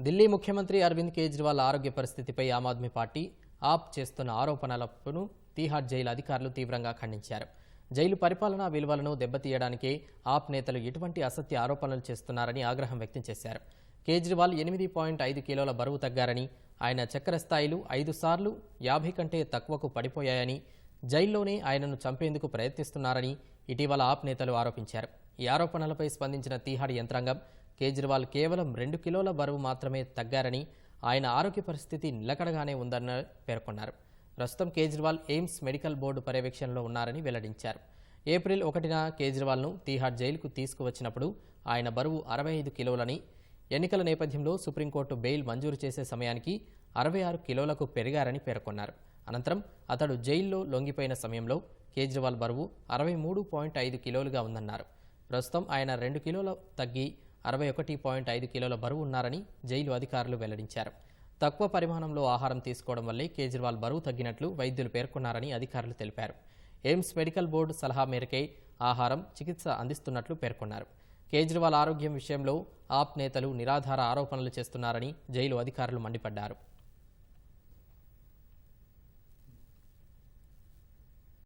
ఢిల్లీ ముఖ్యమంత్రి అరవింద్ కేజ్రీవాల్ ఆరోగ్య పరిస్థితిపై ఆమ్ ఆద్మీ పార్టీ ఆప్ చేస్తున్న ఆరోపణలను తీహార్ జైలు అధికారులు తీవ్రంగా ఖండించారు. జైలు పరిపాలనా విలువలను దెబ్బతీయడానికే ఆప్ నేతలు ఎటువంటి అసత్య ఆరోపణలు చేస్తున్నారని ఆగ్రహం వ్యక్తం చేశారు. కేజ్రీవాల్ ఎనిమిది పాయింట్ ఐదు కిలోల బరువు తగ్గారని ఆయన చక్కెర స్థాయిలు ఐదు సార్లు యాభై కంటే తక్కువకు పడిపోయాయని జైల్లోనే ఆయనను చంపేందుకు ప్రయత్నిస్తున్నారని ఇటీవల ఆప్ నేతలు ఆరోపించారు. ఈ ఆరోపణలపై స్పందించిన తీహార్ యంత్రాంగం కేజ్రీవాల్ కేవలం రెండు కిలోల బరువు మాత్రమే తగ్గారని ఆయన ఆరోగ్య పరిస్థితి నిలకడగానే ఉందని పేర్కొన్నారు. ప్రస్తుతం కేజ్రీవాల్ ఎయిమ్స్ మెడికల్ బోర్డు పర్యవేక్షణలో ఉన్నారని వెల్లడించారు. ఏప్రిల్ ఒకటిన కేజ్రీవాల్ను తీహార్ జైలుకు తీసుకువచ్చినప్పుడు ఆయన బరువు అరవై ఐదు కిలోలని ఎన్నికల నేపథ్యంలో సుప్రీంకోర్టు బెయిల్ మంజూరు చేసే సమయానికి అరవై ఆరు కిలోలకు పెరిగారని పేర్కొన్నారు. అనంతరం అతడు జైల్లో లొంగిపోయిన సమయంలో కేజ్రీవాల్ బరువు అరవై మూడు పాయింట్ ఐదు కిలోలుగా ఉందన్నారు. ప్రస్తుతం ఆయన రెండు కిలోల తగ్గి అరవై ఒకటి పాయింట్ ఐదు కిలోల బరువు ఉన్నారని జైలు అధికారులు వెల్లడించారు. తక్కువ పరిమాణంలో ఆహారం తీసుకోవడం వల్లే కేజ్రీవాల్ బరువు తగ్గినట్లు వైద్యులు పేర్కొన్నారని అధికారులు తెలిపారు. ఎయిమ్స్ మెడికల్ బోర్డు సలహా మేరకే ఆహారం చికిత్స అందిస్తున్నట్లు పేర్కొన్నారు. కేజ్రీవాల్ ఆరోగ్యం విషయంలో ఆప్ నేతలు నిరాధార ఆరోపణలు చేస్తున్నారని జైలు అధికారులు మండిపడ్డారు.